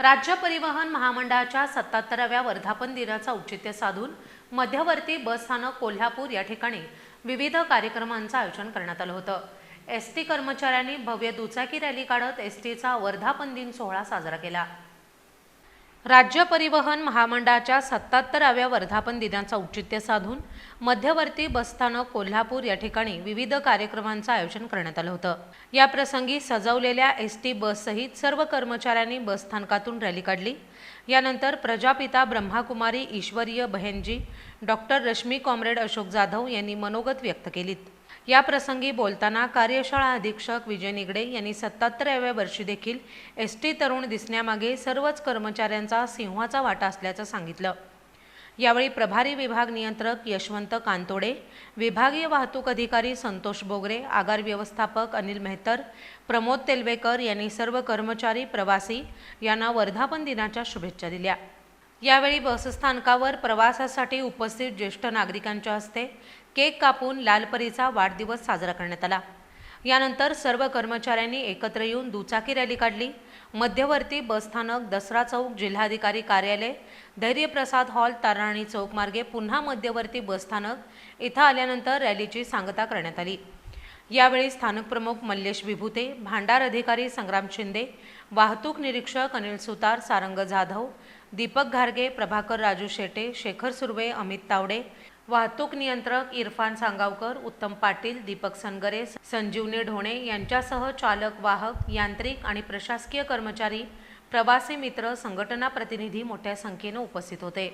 राज्य परिवहन महामंडळाच्या सत्याहत्तराव्या वर्धापन दिनाचं औचित्य साधून मध्यवर्ती बस स्थानक कोल्हापूर या ठिकाणी विविध कार्यक्रमांचं आयोजन करण्यात आलं होतं. एस टी कर्मचाऱ्यांनी भव्य दुचाकी रॅली काढत एस टीचा वर्धापन दिन सोहळा साजरा केला. राज्य परिवहन महामंडळाच्या सत्याहत्तराव्या वर्धापन दिनाचं औचित्य साधून मध्यवर्ती बसस्थानक कोल्हापूर या ठिकाणी विविध कार्यक्रमांचं आयोजन करण्यात आलं होतं. या प्रसंगी सजवलेल्या एस टी बससहित सर्व कर्मचाऱ्यांनी बसस्थानकातून रॅली काढली. यानंतर प्रजापिता ब्रह्माकुमारी ईश्वरीय बहेनजी डॉक्टर रश्मी कॉम्रेड अशोक जाधव यांनी मनोगत व्यक्त केलीत. या प्रसंगी बोलताना कार्यशाळा अधीक्षक विजय निगडे यांनी सत्याहत्तराव्या वर्षी देखील एस टी तरुण दिसण्यामागे सर्वच कर्मचाऱ्यांचा सिंहाचा वाटा असल्याचं सांगितलं. यावेळी प्रभारी विभाग नियंत्रक यशवंत कांतोडे विभागीय वाहतूक अधिकारी संतोष बोगरे आगार व्यवस्थापक अनिल मेहतर प्रमोद तेलवेकर यांनी सर्व कर्मचारी प्रवासी यांना वर्धापन दिनाच्या शुभेच्छा दिल्या. यावेळी बसस्थानकावर प्रवासासाठी उपस्थित ज्येष्ठ नागरिकांच्या हस्ते केक कापून लालपरीचा वाढदिवस साजरा करण्यात आला. यानंतर सर्व कर्मचाऱ्यांनी एकत्र येऊन दुचाकी रॅली काढली. मध्यवर्ती बसस्थानक दसरा चौक जिल्हाधिकारी कार्यालय धैर्यप्रसाद हॉल ताराणी चौक मार्गे पुन्हा मध्यवर्ती बसस्थानक इथं आल्यानंतर रॅलीची सांगता करण्यात आली. यावेळी स्थानक प्रमुख मल्लेश विभूते भांडार अधिकारी संग्राम शिंदे वाहतूक निरीक्षक अनिल सुतार सारंग जाधव दीपक घारगे प्रभाकर राजू शेटे शेखर सुर्वे अमित तावडे वाहतूक नियंत्रक इरफान सांगावकर उत्तम पाटील दीपक सनगरे संजीवनी ढोणे यांच्यासह चालक वाहक यांत्रिक आणि प्रशासकीय कर्मचारी प्रवासी मित्र संघटना प्रतिनिधी मोठ्या संख्येनं उपस्थित होते.